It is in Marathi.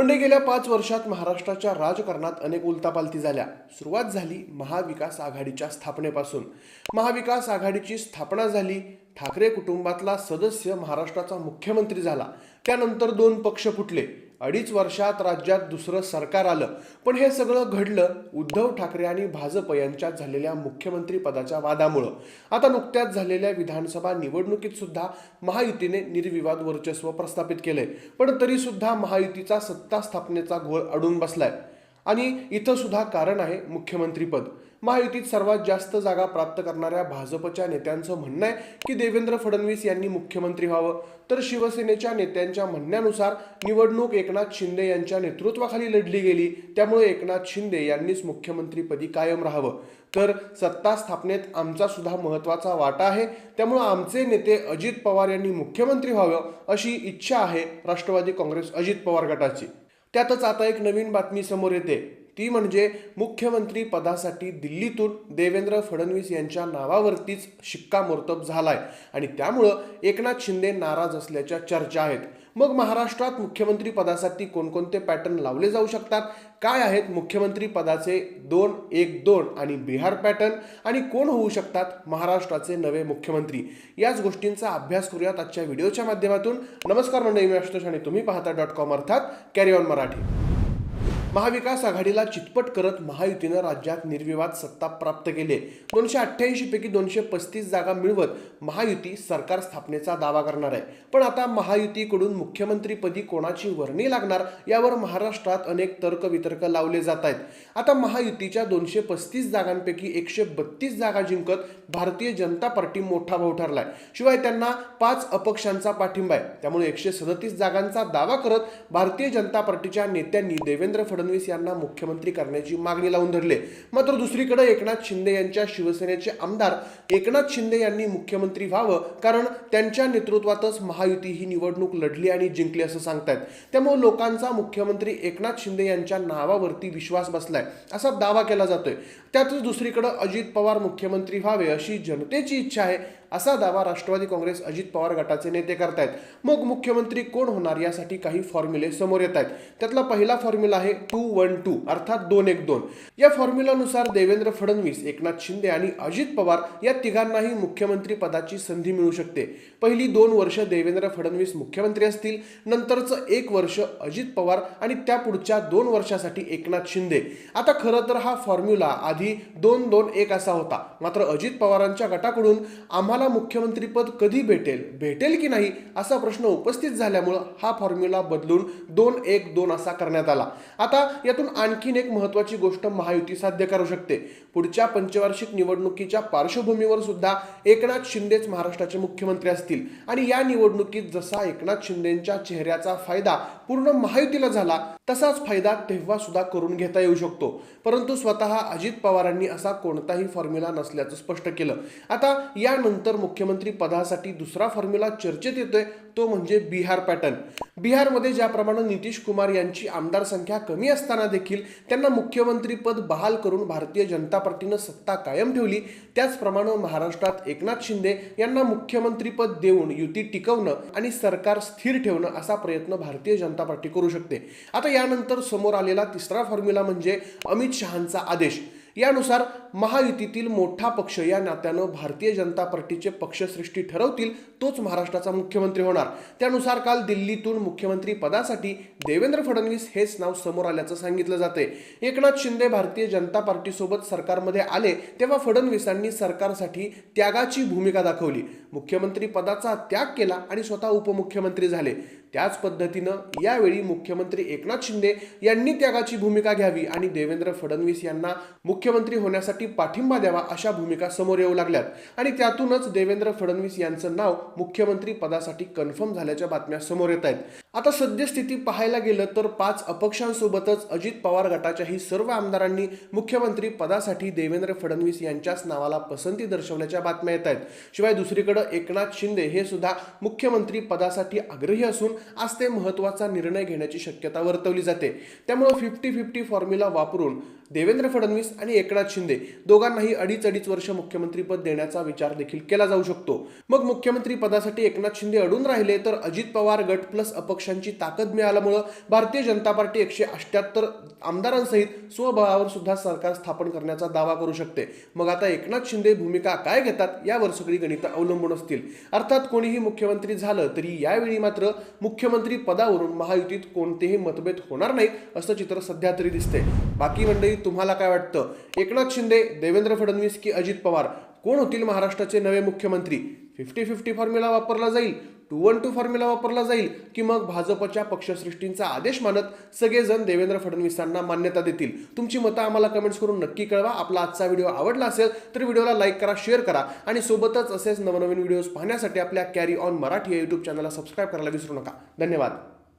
म्हणजे गेल्या पाच वर्षात महाराष्ट्राच्या राजकारणात अनेक उलतापालती झाल्या. सुरुवात झाली महाविकास आघाडीच्या स्थापनेपासून. महाविकास आघाडीची स्थापना झाली ठाकरे कुटुंबातला सदस्य महाराष्ट्राचा मुख्यमंत्री झाला. त्यानंतर दोन पक्ष फुटले. अडीच वर्षात राज्यात दुसरं सरकार आलं. पण हे सगळं घडलं उद्धव ठाकरे आणि भाजप यांच्यात झालेल्या मुख्यमंत्री पदाच्या वादामुळं. आता नुकत्याच झालेल्या विधानसभा निवडणुकीत सुद्धा महायुतीने निर्विवाद वर्चस्व प्रस्थापित केलंय. पण तरी सुद्धा महायुतीचा सत्ता स्थापनेचा घोळ अडून बसलाय. आणि इथं सुद्धा कारण आहे मुख्यमंत्रीपद महायुतीत सर्वात जास्त जागा प्राप्त करणाऱ्या भाजपच्या नेत्यांचं म्हणणं आहे की देवेंद्र फडणवीस यांनी मुख्यमंत्री व्हावं. तर शिवसेनेच्या नेत्यांच्या म्हणण्यानुसार निवडणूक एकनाथ शिंदे यांच्या नेतृत्वाखाली लढली गेली. त्यामुळे एकनाथ शिंदे यांनीच मुख्यमंत्रीपदी कायम राहावं. तर सत्ता स्थापनेत आमचा सुद्धा महत्त्वाचा वाटा आहे. त्यामुळं आमचे नेते अजित पवार यांनी मुख्यमंत्री व्हावं अशी इच्छा आहे राष्ट्रवादी काँग्रेस अजित पवार गटाची. त्यातच आता एक नवीन बातमी समोर येते. ती म्हणजे मुख्यमंत्री पदासाठी दिल्लीतून देवेंद्र फडणवीस यांच्या नावावरतीच शिक्कामोर्तब झालाय. आणि त्यामुळं एकनाथ शिंदे नाराज असल्याच्या चर्चा आहेत. मग महाराष्ट्रात मुख्यमंत्री पदासाठी कोणकोणते पॅटर्न लावले जाऊ शकतात? काय आहेत मुख्यमंत्री पदाचे दोन एक दोन आणि बिहार पॅटर्न? आणि कोण होऊ शकतात महाराष्ट्राचे नवे मुख्यमंत्री? याच गोष्टींचा अभ्यास करूयात आजच्या व्हिडिओच्या माध्यमातून. नमस्कार मंडळी मी आशुतोष आणि तुम्ही पाहता डॉट कॉम अर्थात कॅरी ऑन मराठी. महाविकास आघाडीला चितपट करत महायुतीनं राज्यात निर्विवाद सत्ता प्राप्त केली. दोनशे अठ्ठ्याऐंशी पैकी दोनशे पस्तीस जागा मिळवत महायुती सरकार स्थापनेचा दावा करणार आहे. पण आता महायुतीकडून मुख्यमंत्रीपदी कोणाची वर्णी लागणार यावर महाराष्ट्रात अनेक तर्कवितर्क लावले जात आहेत. आता महायुतीच्या दोनशे पस्तीस जागांपैकी एकशे बत्तीस जागा जिंकत भारतीय जनता पार्टी मोठा भाऊ ठरलाय. शिवाय त्यांना पाच अपक्षांचा पाठिंबा आहे. त्यामुळे एकशे सदतीस जागांचा दावा करत भारतीय जनता पार्टीच्या नेत्यांनी देवेंद्र फडणवीस यांना मुख्यमंत्री करण्याची मागणी लावून धरले. मात्र दुसरीकडे एकनाथ शिंदे यांच्या शिवसेनेचे आमदार एकनाथ शिंदे यांनी मुख्यमंत्री व्हावं कारण त्यांच्या नेतृत्वातच महायुती ही निवडणूक लढली आणि जिंकली असं सांगतायत. त्यामुळे लोकांचा मुख्यमंत्री एकनाथ शिंदे यांच्या नावावरती विश्वास बसलाय असा दावा केला जातोय. त्यातच दुसरीकडं अजित पवार मुख्यमंत्री व्हावे अशी जनतेची इच्छा आहे असा दावा राष्ट्रवादी काँग्रेस अजित पवार गटाचे नेते करतायत. मग मुख्यमंत्री कोण होणार यासाठी काही फॉर्म्युले समोर येत आहेत त्यातला पहिला फॉर्म्युला आहे टू वन टू अर्थात दोन एक दोन. या फॉर्म्युलानुसार देवेंद्र फडणवीस एकनाथ शिंदे आणि अजित पवार या तिघांनाही मुख्यमंत्री पदाची संधी मिळू शकते. पहिली दोन वर्ष देवेंद्र फडणवीस मुख्यमंत्री असतील नंतरचं एक वर्ष अजित पवार आणि त्या पुढच्या दोन वर्षासाठी एकनाथ शिंदे. आता खरं तर हा फॉर्म्युला आधी आधी दोन दोन एक असा होता. मात्र अजित पवारांच्या गटाकडून आम्हाला मुख्यमंत्रीपद कधी भेटेल? भेटेल की नाही? असा प्रश्न उपस्थित झाल्यामुळं हा फॉर्म्युला बदलून दोन एक दोन असा करण्यात आला. आता यातून आणखीन एक महत्वाची गोष्ट महायुती साध्य करू शकते. पुढच्या पंचवार्षिक निवडणुकीच्या पार्श्वभूमीवर सुद्धा एकनाथ शिंदेच महाराष्ट्राचे मुख्यमंत्री असतील. आणि या निवडणुकीत जसा एकनाथ शिंदेच्या चेहऱ्याचा फायदा पूर्ण महायुतीला झाला तसाच फायदा तेव्हा सुद्धा करून घेता येऊ शकतो. परंतु स्वतः अजित पवारांनी असा कोणताही फॉर्म्युला नसल्याचं स्पष्ट केलं. आता यानंतर मुख्यमंत्री पदासाठी दुसरा फॉर्म्युला चर्चेत येतोय तो म्हणजे बिहार पॅटर्न बिहारमध्ये ज्याप्रमाणे नितीश कुमार यांची आमदार संख्या कमी असताना देखील त्यांना मुख्यमंत्रीपद बहाल करून भारतीय जनता पार्टीनं सत्ता कायम ठेवली. त्याचप्रमाणे महाराष्ट्रात एकनाथ शिंदे यांना मुख्यमंत्रीपद देऊन युती टिकवणं आणि सरकार स्थिर ठेवणं असा प्रयत्न भारतीय जनता पार्टी करू शकते. आता यानंतर समोर आलेला तिसरा फॉर्म्युला म्हणजे अमित शहांचा आदेश. यानुसार महायुतीतील मोठा पक्ष या नात्यानं भारतीय जनता पार्टीचे पक्षश्रेष्ठी ठरवतील तोच महाराष्ट्राचा मुख्यमंत्री होणार. त्यानुसार काल दिल्लीतून मुख्यमंत्री पदासाठी देवेंद्र फडणवीस हेच नाव समोर आल्याचं सांगितलं जाते एकनाथ शिंदे भारतीय जनता पार्टीसोबत सरकारमध्ये आले तेव्हा फडणवीसांनी सरकारसाठी त्यागाची भूमिका दाखवली. मुख्यमंत्री पदाचा त्याग केला आणि स्वतः उपमुख्यमंत्री झाले. त्याच पद्धतीनं यावेळी मुख्यमंत्री एकनाथ शिंदे यांनी त्यागाची भूमिका घ्यावी आणि देवेंद्र फडणवीस यांना मुख्यमंत्री होण्यासाठी पाठिंबा द्यावा अशा भूमिका समोर येऊ लागल्यात. आणि त्यातूनच देवेंद्र फडणवीस यांचं नाव मुख्यमंत्री पदासाठी कन्फर्म झाल्याच्या बातम्या समोर येत आहेत. आता सद्यस्थिती पाहायला गेलं तर पाच अपक्षांसोबतच अजित पवार गटाच्याही सर्व आमदारांनी मुख्यमंत्री पदासाठी देवेंद्र फडणवीस यांच्याच नावाला पसंती दर्शवल्याच्या बातम्या येत आहेत. शिवाय दुसरीकडे एकनाथ शिंदे हे सुद्धा मुख्यमंत्री पदासाठी आग्रही असून आज ते महत्त्वाचा निर्णय घेण्याची शक्यता वर्तवली जाते. त्यामुळे फिफ्टी फिफ्टी फॉर्म्युला वापरून देवेंद्र फडणवीस आणि एकनाथ शिंदे दोघांनाही अडीच अडीच वर्ष मुख्यमंत्रीपद देण्याचा विचार देखील केला जाऊ शकतो. मग मुख्यमंत्री पदासाठी एकनाथ शिंदे अडून राहिले तर अजित पवार गट प्लस अपक्ष पक्षांची ताकद मिळाल्यामुळं भारतीय जनता पार्टी एकशे अष्ट्याहत्तर आमदारांसहित स्वबळावर सुद्धा सरकार स्थापन करण्याचा दावा करू शकते. मग आता एकनाथ शिंदे भूमिका काय घेतात यावर सगळी गणितं अवलंबून असतील. अर्थात कोणीही मुख्यमंत्री झालं तरी यावेळी मात्र मुख्यमंत्री पदावरून महायुतीत कोणतेही मतभेद होणार नाहीत असं चित्र सध्या तरी दिसते बाकी मंडळी तुम्हाला काय वाटतं? एकनाथ शिंदे देवेंद्र फडणवीस की अजित पवार? कोण होतील महाराष्ट्राचे नवे मुख्यमंत्री? फिफ्टी फिफ्टी फॉर्म्युला वापरला जाईल टू वन टू फॉर्म्युला वापरला जाईल की मग भाजपच्या पक्षसृष्टींचा आदेश मानत सगळेजण देवेंद्र फडणवीसांना मान्यता देतील. तुमची मतं आम्हाला कमेंट्स करून नक्की कळवा. आपला आजचा व्हिडिओ आवडला असेल तर व्हिडिओला लाईक करा शेअर करा आणि सोबतच असेच नवनवीन व्हिडिओज पाहण्यासाठी आपल्या कॅरी ऑन मराठी या यूट्यूब चॅनलला सबस्क्राईब करायला विसरू नका. धन्यवाद.